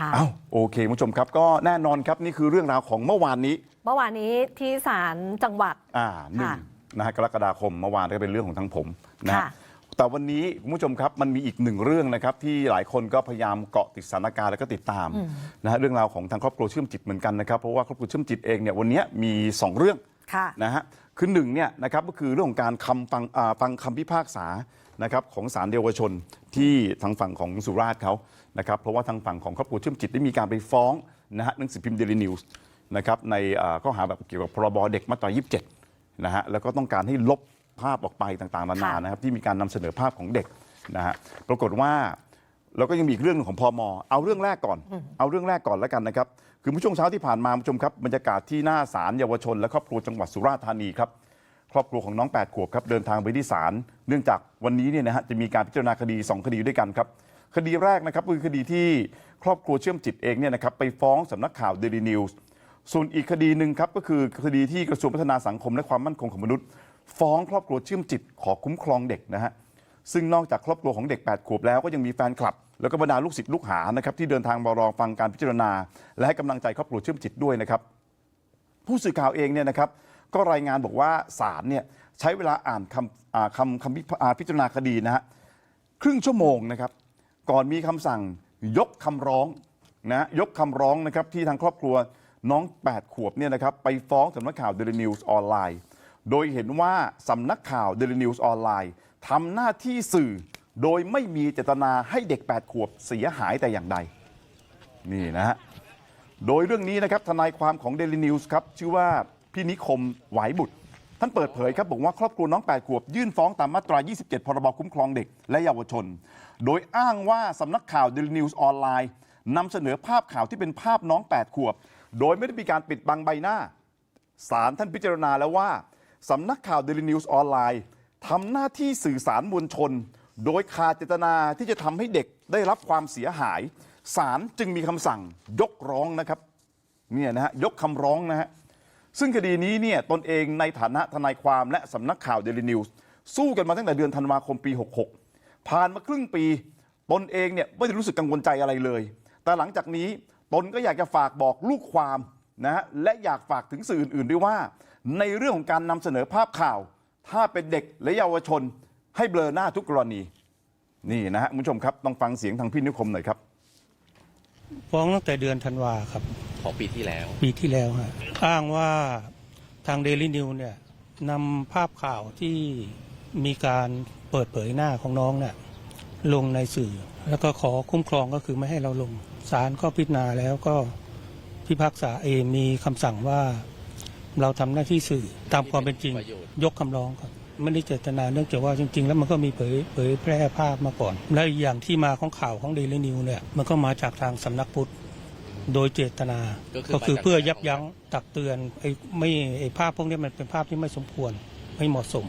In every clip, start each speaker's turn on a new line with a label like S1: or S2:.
S1: ค่ะ
S2: เอ้าโอเคคุณผู้ชมครับก็แน่นอนครับนี่คือเรื่องราวของเมื่อวานนี้
S1: เมื่อวานนี้ที่ศาลจังหวัด
S2: อ่าหนึ่ง
S1: ค่ะ
S2: นะฮะกรกฎาคมเมื่อวานก็เป็นเรื่องของทางผมนะฮะ
S1: ค่ะ
S2: แต่วันนี้คุณผู้ชมครับมันมีอีกหนึ่งเรื่องนะครับที่หลายคนก็พยายามเกาะติดสถานการณ์แล้วก็ติดตามนะฮะเรื่องราวของทางครอบครัวเชื่อมจิตเหมือนกันนะครับเพราะว่าครอบครัวเชื่อมจิตเองเนี่ยวันนี้มีสองเรื่อง
S1: ค่ะ
S2: นะฮะคือหนึ่งเนี่ยนะครับก็คือเรื่องของการคำฟังอ่าฟังคำพิพากษานะครับของศาลเยาวชน ที่ทางฝั่งของสุราษฎร์เขานะครับเพราะว่าทางฝั่งของครอบครัวเชื่อมจิตได้มีการไปฟ้องนะฮะหนังสือพิมพ์เดลินิวส์นะครับในอ่าข้อหาแบบเกี่ยวกับพรบเด็กมาตรา27นะฮะแล้วก็ต้องการให้ลบภาพออกไปต่างๆนานา
S1: ค่ะ
S2: นะครับที่มีการนำเสนอภาพของเด็กนะฮะปรากฏว่าแล้วก็ยังมีอีกเรื่องหนึ่งของพมเอาเรื่องแรกก่อน เอาเรื่องแรกก่อนแล้วกันนะครับ คือเมื่อช่วงเช้าที่ผ่านมาคุณผู้ชมครับบรรยากาศที่หน้าศาลเยาวชนและครอบครัวจังหวัดสุราษฎร์ธานีครับ ครอบครัวของน้อง 8 ขวบครับเดินทางไปที่ศาลเนื่องจากวันนี้เนี่ยนะฮะจะมีการพิจารณาคดี 2 คดีด้วยกันครับ คดีแรกนะครับคือคดีที่ครอบครัวเชื่อมจิตเองเนี่ยนะครับไปฟ้องสำนักข่าวเดลีนิวส์ส่วนอีกคดีหนึ่งครับก็คือคดีที่กระทรวงพัฒนาสังคมและความมั่นคงของมนุษย์ ฟ้องครอบครัวเชื่อมจิตขอคุ้มครองเด็กนะฮะซึ่งนอกจากครอบครัวของเด็ก 8 ขวบแล้วก็ยังมีแฟนคลับ แล้วก็บรรดาลูกศิษย์ลูกหานะครับที่เดินทางมารอฟังการพิจารณา และให้กำลังใจครอบครัวเชื่อมจิตด้วยนะครับผู้สื่อข่าวเองเนี่ยนะครับ ก็รายงานบอกว่าศาลเนี่ยใช้เวลาอ่านคำคำคำพิอ่าพิจารณาคดีนะฮะครึ่งชั่วโมงนะครับก่อนมีคำสั่งยกคำร้องนะยกคำร้องนะครับที่ทางครอบครัวน้อง 8 ขวบเนี่ยนะครับไปฟ้องสำนักข่าว Daily News ออนไลน์โดยเห็นว่าสำนักข่าว Daily News ออนไลน์ทำหน้าที่สื่อโดยไม่มีเจตนาให้เด็ก 8 ขวบเสียหายแต่อย่างใด นี่นะฮะ โดยเรื่องนี้นะครับทนายความของ Daily News ครับ ชื่อว่า พี่นิคมไหวบุตร ท่านเปิดเผยครับบอกว่าครอบครัวน้อง 8 ขวบ ยื่นฟ้องตามมาตรา 27 พรบคุ้มครองเด็กและเยาวชน โดยอ้างว่าสำนักข่าว Daily News ออนไลน์นำเสนอภาพข่าวที่เป็นภาพน้อง 8 ขวบ โดยไม่ได้มีการปิดบังใบหน้าศาลท่านพิจารณาแล้วว่าสำนักข่าว Daily News ออนไลน์ทำหน้าที่สื่อสารมวลชน โดยขาดเจตนาที่จะทำให้เด็กได้รับความเสียหายศาลจึงมีคำสั่งยกร้องนะครับเนี่ยนะฮะยกคำร้องนะฮะ ซึ่งคดีนี้เนี่ยตนเองในฐานะทนายความและสำนักข่าว Daily News สู้กันมาตั้งแต่เดือนธันวาคมปี 66 ผ่านมาครึ่งปี ตนเองเนี่ยไม่ได้รู้สึกกังวลใจอะไรเลย แต่หลังจากนี้ตนก็อยากจะฝากบอกลูกความนะฮะและอยากฝากถึงสื่ออื่นๆด้วยว่า ในเรื่องของการนำเสนอภาพข่าว ถ้าเป็นเด็กและเยาวชน ให้เบลอหน้าทุกกรณี นี่นะฮะคุณผู้ชมครับต้องฟังเสียงทางพี่นิคมหน่อยครับ
S3: ฟ้องตั้งแต่เดือนธันวาครับ
S4: ของปีที่แล้ว
S3: ปีที่แล้วฮะอ้างว่าทางเดลินิวเนี่ยนำภาพข่าวที่มีการเปิดเผยหน้าของน้องเนี่ยลงในสื่อ แล้วก็ขอคุ้มครองก็คือไม่ให้เราลงศาลก็พิจารณาแล้วก็พิพากษาเองมีคำสั่งว่าเราทำหน้าที่สื่อตามความเป็นจริง
S4: ประโยชน์
S3: ยกคำร้องครับไม่ได้เจตนาเนื่องจากว่าจริง ๆ แล้วมันก็มีเผยเผยแพร่ภาพมาก่อน และอีกอย่างที่มาของข่าวของเดลินิวเนี่ยมันก็มาจากทางสำนักพุทธ โดยเจตนา
S4: ก็คือ
S3: ก็คือ
S4: มาจาก
S3: เพื่อยับยั้งตักเตือนไอ้ไม่ไอ้ภาพพวกนี้มันเป็นภาพที่ไม่สมควรไม่เหมาะสม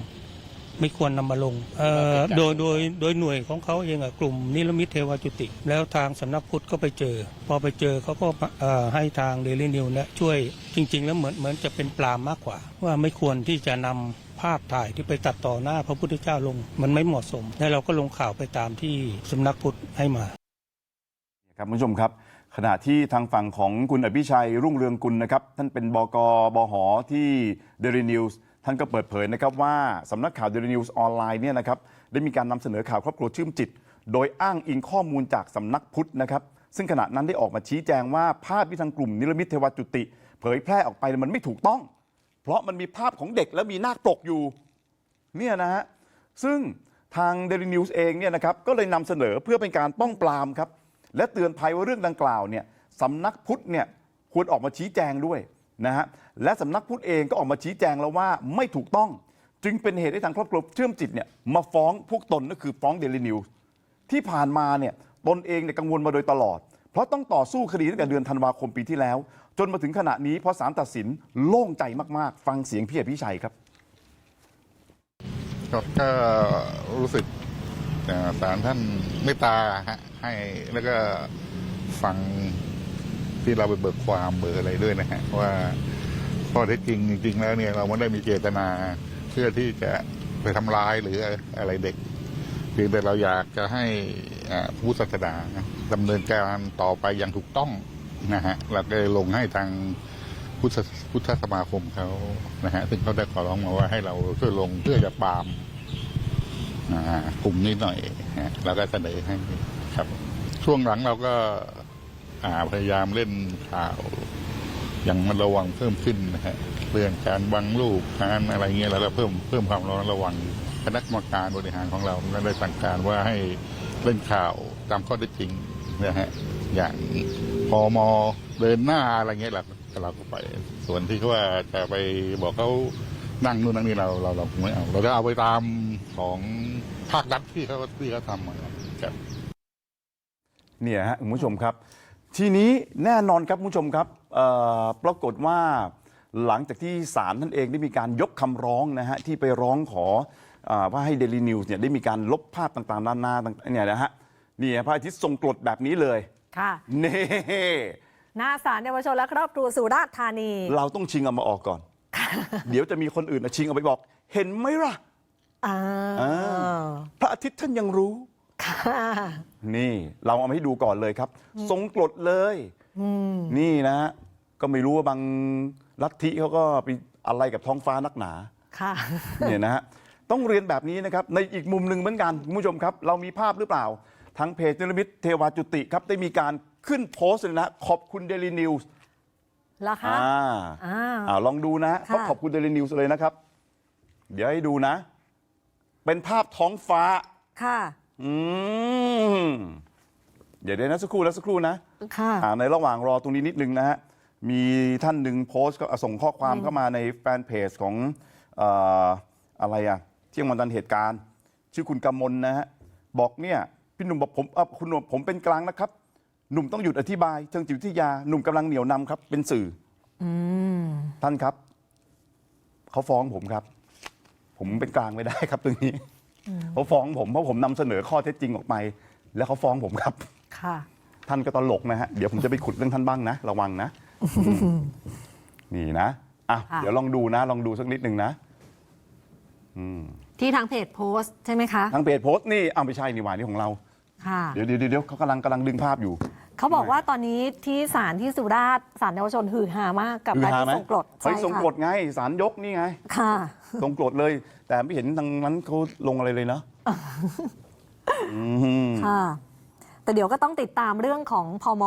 S3: ไม่ควรนำมาลงเอ่อโดยโดยโดยหน่วยของเขาเองอะกลุ่มนิรมิตเทวจุติ แล้วทางสำนักพุทธก็ไปเจอ พอไปเจอเขาก็เอ่อให้ทางเดลินิวเนี่ยช่วยจริง ๆ แล้วเหมือนเหมือนจะเป็นปรามมากกว่า ว่าไม่ควรที่จะนำภาพถ่ายที่ไปตัดต่อหน้าพระพุทธเจ้าลง มันไม่เหมาะสม และเราก็ลงข่าวไปตามที่สำนักพุทธให้มา
S2: ครับคุณผู้ชมครับ ขณะที่ทางฝั่งของคุณอภิชัยรุ่งเรืองกุลนะครับท่านเป็นบกบหที่ Daily News ท่านก็เปิดเผยนะครับว่าสำนักข่าว Daily News ออนไลน์เนี่ยนะครับได้มีการนำเสนอข่าวครอบครัวชื่มจิต โดยอ้างอิงข้อมูลจากสำนักพุทธนะครับซึ่งขณะนั้นได้ออกมาชี้แจงว่าภาพที่ทางกลุ่มนิรมิตเทวจุติ เผยแพร่ออกไปมันไม่ถูกต้อง เพราะมันมีภาพของเด็กและมีนาคปกอยู่เนี่ยนะฮะซึ่งทาง Daily News เองเนี่ยนะครับก็เลยนำเสนอเพื่อเป็นการป้องปรามครับ และเตือนภัยว่าเรื่องดังกล่าวเนี่ยสำนักพุทธเนี่ยควรออกมาชี้แจงด้วยนะฮะและสำนักพุทธเองก็ออกมาชี้แจงแล้วว่าไม่ถูกต้อง จึงเป็นเหตุให้ทางครอบครัวเชื่อมจิตเนี่ยมาฟ้องพวกตนก็คือฟ้อง Daily News ที่ผ่านมาเนี่ยตนเองเนี่ยกังวลมาโดยตลอด เพราะต้องต่อสู้คดีตั้งแต่เดือนธันวาคมปีที่แล้ว จนมาถึงขณะนี้พอศาลตัดสินโล่งใจมากๆ ฟังเสียงพี่อภิชัยครับ
S5: ครับก็รู้สึก ศาลท่านเมตตาฮะให้แล้วก็ฟังที่เราไปเบิกความเบิกอะไรด้วยนะฮะว่าข้อเท็จจริงจริง ๆ แล้วเนี่ยเราไม่ได้มีเจตนาเพื่อที่จะไปทำร้ายหรืออะไรเด็กเพียงแต่เราอยากจะให้ผู้ศาสนาดำเนินการต่อไปอย่างถูกต้องนะฮะเราก็ลงให้ทางพุทธพุทธสมาคมเขานะฮะซึ่งเขาได้ขอร้องมาว่าให้เราช่วยลงเพื่อจะปาม อ่ากลุ่มนี้หน่อยเราก็เสนอให้ครับ ช่วงหลังเราก็พยายามเล่นข่าวอย่างมันระวังเพิ่มขึ้นนะฮะเรื่องการวางลูกการอะไรเงี้ยเราเพิ่มเพิ่มความระมัดระวังคณะกรรมการบริหารของเราก็ได้สั่งการว่าให้เล่นข่าวตามข้อเท็จจริงนะฮะอย่างพอมเดินหน้าอะไรเงี้ยเราเราก็ไป ส่วนที่ว่าจะไปบอกเขา นั่งนู่นนั่งนี่เราเราเราคงไม่เอา เราจะเอาไปตามของภาครัฐที่เขาที่เขาทำมาครับ
S2: เนี่ยฮะคุณผู้ชมครับ ทีนี้แน่นอนครับคุณผู้ชมครับเอ่อปรากฏว่าหลังจากที่ศาลท่านเองได้มีการยกคำร้องนะฮะที่ไปร้องขออาว่าให้เดลีนิวส์เนี่ยได้มีการลบภาพต่างๆนานาต่างๆเนี่ยนะฮะนี่พระอาทิตย์ทรงกรดแบบนี้เลย
S1: ค่ะ
S2: เน่
S1: หน้าศาลเยาวชนและครอบครัวสุราษฎร์ธานี
S2: เราต้องชิงเอามาออกก่อน เดี๋ยวจะมีคนอื่นนะชิงเอาไปบอก เห็นไหมล่ะ
S1: อ่า
S2: อ่า พระอาทิตย์ท่านยังรู้
S1: ค่ะ
S2: นี่เราเอามาให้ดูก่อนเลยครับ ทรงกรดเลยนี่นะฮะก็ไม่รู้ว่าบางลัทธิเขาก็ไปอะไรกับท้องฟ้านักหนา
S1: ค่ะ
S2: เนี่ยนะฮะต้องเรียนแบบนี้นะครับ ในอีกมุมหนึ่งเหมือนกันคุณผู้ชมครับ เรามีภาพหรือเปล่า ทั้งเพจนิรมิตเทวาจุติครับ ได้มีการขึ้นโพสต์เลยนะ ขอบคุณเดลินิวส์
S1: แล้วคะ
S2: อ่า
S1: อ่า
S2: อ่าลองดูนะ
S1: ค่ะ
S2: เขาขอบคุณเดลินิวส์เลยนะครับ เดี๋ยวให้ดูนะ เป็นภาพท้องฟ้า
S1: ค่ะ
S2: อืมเดี๋ยวเดี๋ยวนะสักครู่แล้วสักครู่นะ
S1: ค่ะ
S2: อ่าในระหว่างรอตรงนี้นิดนึงนะฮะ มีท่านหนึ่งโพสต์ก็ส่งข้อความเข้ามาในแฟนเพจของเอ่ออะไรอะเที่ยงวันทันเหตุการณ์ ชื่อคุณกำมลนะฮะ บอกเนี่ย พี่หนุ่มบอกผมเอ่อคุณหนุ่มผมเป็นกลางนะครับ หนุ่มต้องหยุดอธิบายเชิงจิตวิทยาหนุ่มกำลังเหนียวนำครับ เป็นสื่ออท่านครับเขาฟ้องผมครับ ผมเป็นกลางไม่ได้ครับตรงนี้เขาฟ้องผมเพราะผมนำเสนอข้อเท็จจริงออกไป แล้วเขาฟ้องผมครับ
S1: ค่ะ
S2: ท่านก็ตลกนะฮะเดี๋ยวผมจะไปขุดเรื่องท่านบ้างนะระวังนะอืมนี่นะอะ
S1: ค่ะ
S2: เดี๋ยวลองดูนะ ลองดูสักนิดหนึ่งนะ
S1: ที่ทางเพจโพสต์ใช่ไหมคะ
S2: ทางเพจโพสต์นี่อ้าวไม่ใช่นี่หว่านี่ของเรา
S1: ค่ะ
S2: เดี๋ยวเดี๋ยวเดี๋ยวเขากำลังกำลังดึงภาพอยู่
S1: เขาบอกว่าตอนนี้ที่ศาลที่สุราษฎร์ศาลเยาวชนฮือฮามากกับ
S2: คือ
S1: การ
S2: หา
S1: ที่
S2: ไหม
S1: ส่งกรด
S2: เฮ้ย
S1: ใช่
S2: ส่ง
S1: ค่ะ
S2: กรดไงสารยกนี่ไง
S1: ค่ะ
S2: ส่งกรดเลย แต่ไม่เห็นทางนั้นเขาลงอะไรเลยเนาะอืม
S1: ค่ะ แต่เดี๋ยวก็ต้องติดตามเรื่องของพม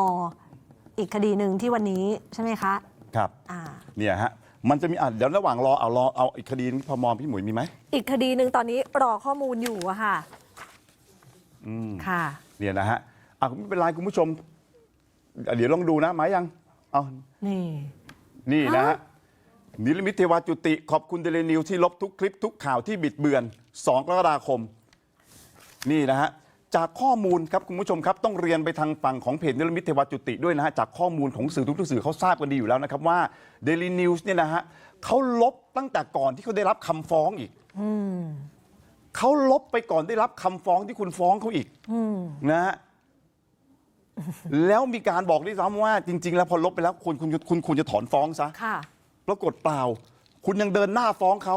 S1: อีกคดีหนึ่งที่วันนี้ใช่ไหมคะ
S2: ครับ
S1: อ่า
S2: เนี่ยฮะ มันจะมีอะเดี๋ยวระหว่างรอเอารอเอาอีกคดีนึงพมพี่หมวยมีไหม
S1: อีกคดีหนึ่งตอนนี้รอข้อมูลอยู่อะค่ะ
S2: อืม
S1: ค่ะ
S2: เนี่ยนะฮะอะไม่เป็นไรคุณผู้ชมอะ เดี๋ยวลองดูนะหมายยังเอา
S1: นี่
S2: นี่นะฮะนิรมิตเทวาจุติ ขอบคุณเดลนิวที่ลบทุกคลิปทุกข่าวที่บิดเบือน 2 กรกฎาคม นี่นะฮะจากข้อมูลครับคุณผู้ชมครับต้องเรียนไปทางฝั่งของเพจนิรมิตเทวาจุติด้วยนะฮะจากข้อมูลของสื่อทุกๆสื่อเขาทราบกันดีอยู่แล้วนะครับว่าเดลินิวส์เนี่ยนะฮะเขาลบตั้งแต่ก่อนที่เขาได้รับคำฟ้องอีกเขาลบไปก่อนได้รับคำฟ้องที่คุณฟ้องเขาอีกนะฮะ แล้วมีการบอกด้วยซ้ำว่าจริง ๆ แล้วพอลบไปแล้วคุณคุณคุณคุณจะถอนฟ้องซะ
S1: ค่ะ
S2: ปรากฏเปล่า คุณยังเดินหน้าฟ้องเขา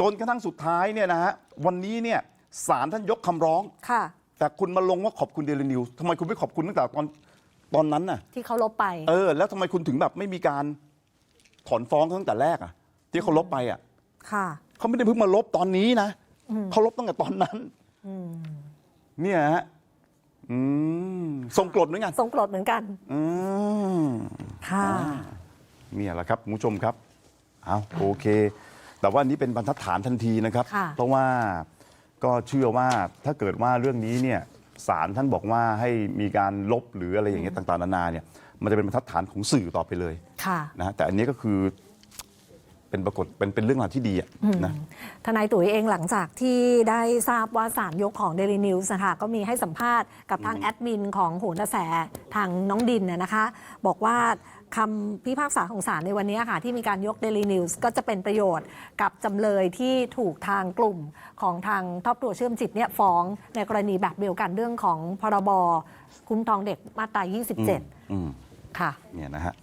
S2: จนกระทั่งสุดท้ายเนี่ยนะฮะวันนี้เนี่ยศาลท่านยกคำร้อง
S1: ค่ะ
S2: แต่คุณมาลงว่าขอบคุณเดลินิวทำไมคุณไม่ขอบคุณตั้งแต่ตอนตอนนั้นน่ะ
S1: ที่เขาลบไป
S2: เออ แล้วทำไมคุณถึงแบบไม่มีการถอนฟ้องตั้งแต่แรกอะ ที่เขาลบไปอะ
S1: ค่ะ
S2: เขาไม่ได้เพิ่งมาลบตอนนี้นะเขาลบตั้งแต่ตอนนั้นเนี่ยฮะ อืมทรงกรดเหมือนกัน
S1: ส่งกรดเหมือนกัน
S2: อืม
S1: ค่ะ
S2: เนี่ยแหละครับคุณผู้ชมครับเอาโอเค แต่ว่าอันนี้เป็นบรรทัดฐานทันทีนะครับ
S1: ค่ะ
S2: เพราะว่าก็เชื่อว่าถ้าเกิดว่าเรื่องนี้เนี่ยศาลท่านบอกว่าให้มีการลบหรืออะไรอย่างเงี้ยต่างๆนานาเนี่ยมันจะเป็นบรรทัดฐานของสื่อต่อไปเลย
S1: ค่ะ
S2: นะแต่อันนี้ก็คือ เป็นปรากฏเป็นเป็นเรื่องราวที่ดีอะนะ
S1: ทนายตุ๋ยเองหลังจากที่ได้ทราบว่าสารยกของ Daily News นะคะก็มีให้สัมภาษณ์กับทางแอดมินของโหนกระแสทางน้องดินนะนะคะ บอกว่าคำพิพากษาของศาลในวันนี้ค่ะ ที่มีการยก Daily News ก็จะเป็นประโยชน์กับจำเลยที่ถูกทางกลุ่มของทางครอบครัวเชื่อมจิตเนี่ยฟ้องในกรณีแบบเดียวกันเรื่องของพรบคุ้มครองเด็กมาตรา
S2: อืม
S1: 27 ค่ะ
S2: เนี่ยนะฮะ